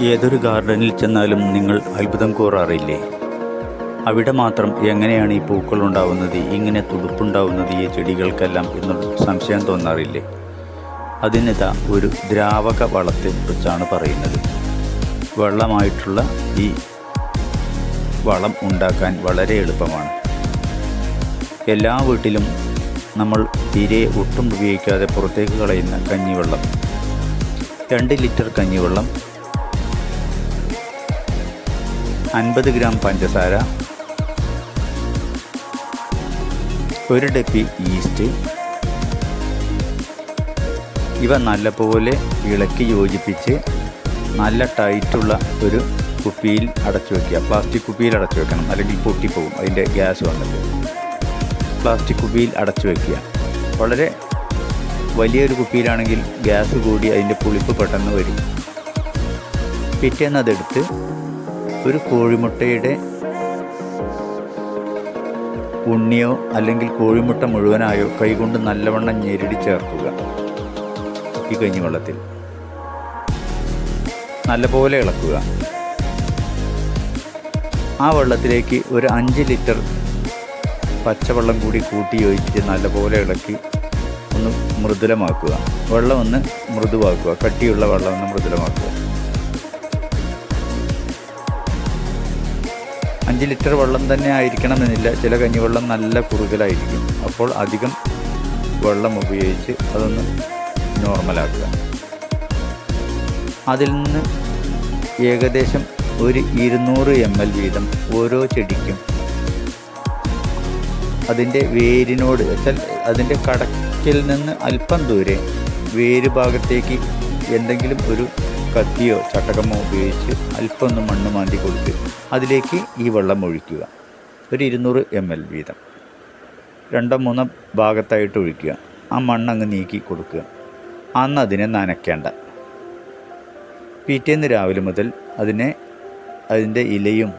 ഏതൊരു ഗാർഡനിൽ ചെന്നാലും നിങ്ങൾ അത്ഭുതം കൂറാറില്ലേ? അവിടെ മാത്രം എങ്ങനെയാണ് ഈ പൂക്കൾ ഉണ്ടാവുന്നത്? ഇങ്ങനെ തുടുപ്പുണ്ടാവുന്നത് ഈ ചെടികൾക്കെല്ലാം എന്നും സംശയം തോന്നാറില്ലേ? അതിനിതാ ഒരു ദ്രാവക വളത്തെ കുറിച്ചാണ് പറയുന്നത്. വെള്ളമായിട്ടുള്ള ഈ വളം ഉണ്ടാക്കാൻ വളരെ എളുപ്പമാണ്. എല്ലാ വീട്ടിലും നമ്മൾ തീരെ ഒട്ടും ഉപയോഗിക്കാതെ പുറത്തേക്ക് കളയുന്ന കഞ്ഞിവെള്ളം. രണ്ട് ലിറ്റർ കഞ്ഞിവെള്ളം അൻപത് ഗ്രാം പഞ്ചസാര ഒരു ഡപ്പി ഈസ്റ്റ് ഇവ നല്ലപോലെ ഇളക്കി യോജിപ്പിച്ച് നല്ല ടൈറ്റുള്ള ഒരു കുപ്പിയിൽ അടച്ചു വയ്ക്കുക പ്ലാസ്റ്റിക് കുപ്പിയിൽ അടച്ചു വെക്കണം. അല്ലെങ്കിൽ പൊട്ടിപ്പോകും അതിന്റെ ഗ്യാസ് വന്നിട്ട്. പ്ലാസ്റ്റിക് കുപ്പിയിൽ അടച്ചു വയ്ക്കുക വളരെ വലിയൊരു കുപ്പിയിലാണെങ്കിൽ ഗ്യാസ് കൂടി അതിന്റെ പുളിപ്പ് പെട്ടെന്ന് വരും. പിറ്റേന്ന് അതെടുത്ത് ഒരു കോഴിമുട്ടയുടെ ഉണ്ണിയോ അല്ലെങ്കിൽ കോഴിമുട്ട മുഴുവനായോ കൈകൊണ്ട് നല്ലവണ്ണം ഞെരടി ചേർക്കുക. ഈ കഞ്ഞിവെള്ളത്തിൽ നല്ലപോലെ ഇളക്കുക. ആ വെള്ളത്തിലേക്ക് ഒരു അഞ്ച് ലിറ്റർ പച്ചവെള്ളം കൂടി കൂട്ടി യോജിച്ച് നല്ലപോലെ ഇളക്കി ഒന്ന് മൃദുലമാക്കുക. വെള്ളം ഒന്ന് മൃദുവാക്കുക. കട്ടിയുള്ള വെള്ളം ഒന്ന് മൃദുലമാക്കുക. അഞ്ച് ലിറ്റർ വെള്ളം തന്നെ ആയിരിക്കണമെന്നില്ല. ചില കഞ്ഞിവെള്ളം നല്ല കുറുകലായിരിക്കും. അപ്പോൾ അധികം വെള്ളം ഉപയോഗിച്ച് അതൊന്ന് നോർമലാക്കുക. അതിൽ നിന്ന് ഏകദേശം ഒരു ഇരുന്നൂറ് എം എൽ വീതം ഓരോ ചെടിക്കും അതിന്റെ വേരിനോട് വെച്ചാൽ അതിന്റെ കടക്കിൽ നിന്ന് അല്പം ദൂരെ വേര് ഭാഗത്തേക്ക് എന്തെങ്കിലും ഒരു കത്തിയോ ചട്ടകമോ ഉപയോഗിച്ച് അല്പം ഒന്ന് മണ്ണ് മാന്തി കൊടുത്ത് അതിലേക്ക് ഈ വെള്ളം ഒഴിക്കുക. ഒരു ഇരുന്നൂറ് എം എൽ വീതം. രണ്ടോ മൂന്നോ ഭാഗത്തായിട്ട് ഒഴിക്കുക. ആ മണ്ണങ്ങ് നീക്കി കൊടുക്കുക. അന്ന് അതിനെ നനയ്ക്കേണ്ട. പിറ്റേന്ന് രാവിലെ മുതൽ അതിനെ അതിന്റെ ഇലയും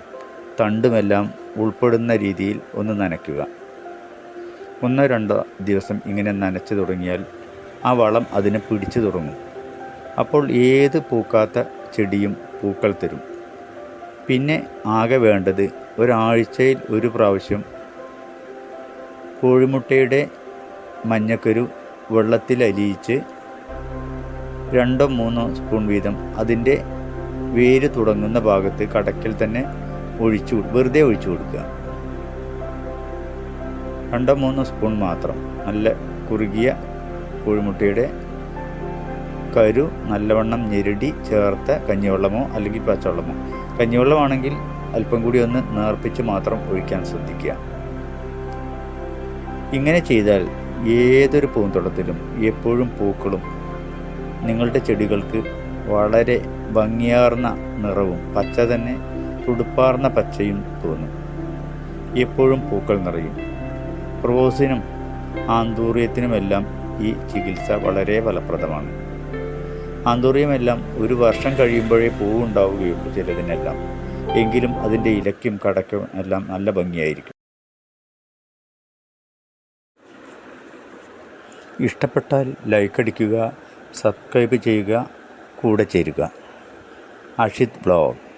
തണ്ടുമെല്ലാം ഉൾപ്പെടുന്ന രീതിയിൽ ഒന്ന് നനയ്ക്കുക. ഒന്നോ രണ്ടോ ദിവസം ഇങ്ങനെ നനച്ചു തുടങ്ങിയാൽ ആ വളം അതിനെ പിടിച്ചു തുടങ്ങും. അപ്പോൾ ഏത് പൂക്കാത്ത ചെടിയും പൂക്കൾ തരും. പിന്നെ ആകെ വേണ്ടത് ഒരാഴ്ചയിൽ ഒരു പ്രാവശ്യം കോഴിമുട്ടയുടെ മഞ്ഞക്കരു വെള്ളത്തിൽ അലിയിച്ച് രണ്ടോ മൂന്നോ സ്പൂൺ വീതം അതിന്റെ വേര് തുടങ്ങുന്ന ഭാഗത്ത് കടക്കിൽ തന്നെ ഒഴിച്ചു വെറുതെ ഒഴിച്ചു കൊടുക്കുക. രണ്ടോ മൂന്നോ സ്പൂൺ മാത്രം നല്ല കുറുകിയ കോഴിമുട്ടയുടെ കരു നല്ലവണ്ണം ഞെരടി ചേർത്ത കഞ്ഞിവെള്ളമോ അല്ലെങ്കിൽ പച്ചവെള്ളമോ? കഞ്ഞിവെള്ളമാണെങ്കിൽ അല്പം കൂടി ഒന്ന് നേർപ്പിച്ച് മാത്രം ഒഴിക്കാൻ ശ്രദ്ധിക്കുക. ഇങ്ങനെ ചെയ്താൽ ഏതൊരു പൂന്തോട്ടത്തിലും എപ്പോഴും പൂക്കളും നിങ്ങളുടെ ചെടികൾക്ക് വളരെ ഭംഗിയാർന്ന നിറവും പച്ച തന്നെ തുടുപ്പാർന്ന പച്ചയും തോന്നും. എപ്പോഴും പൂക്കൾ നിറയും. പ്രോസിനും ആന്തൂറിയത്തിനുമെല്ലാം ഈ ചികിത്സ വളരെ ഫലപ്രദമാണ്. ആന്തൂറിയമെല്ലാം ഒരു വർഷം കഴിയുമ്പോഴേ പൂവുണ്ടാവുകയുള്ളൂ ചിലതിനെല്ലാം. എങ്കിലും അതിന്റെ ഇലയ്ക്കും കടക്കും എല്ലാം നല്ല ഭംഗിയായിരിക്കും. ഇഷ്ടപ്പെട്ടാൽ ലൈക്ക് അടിക്കുക സബ്സ്ക്രൈബ് ചെയ്യുക കൂടെ ചേരുക. അഷിത് ബ്ലോഗ്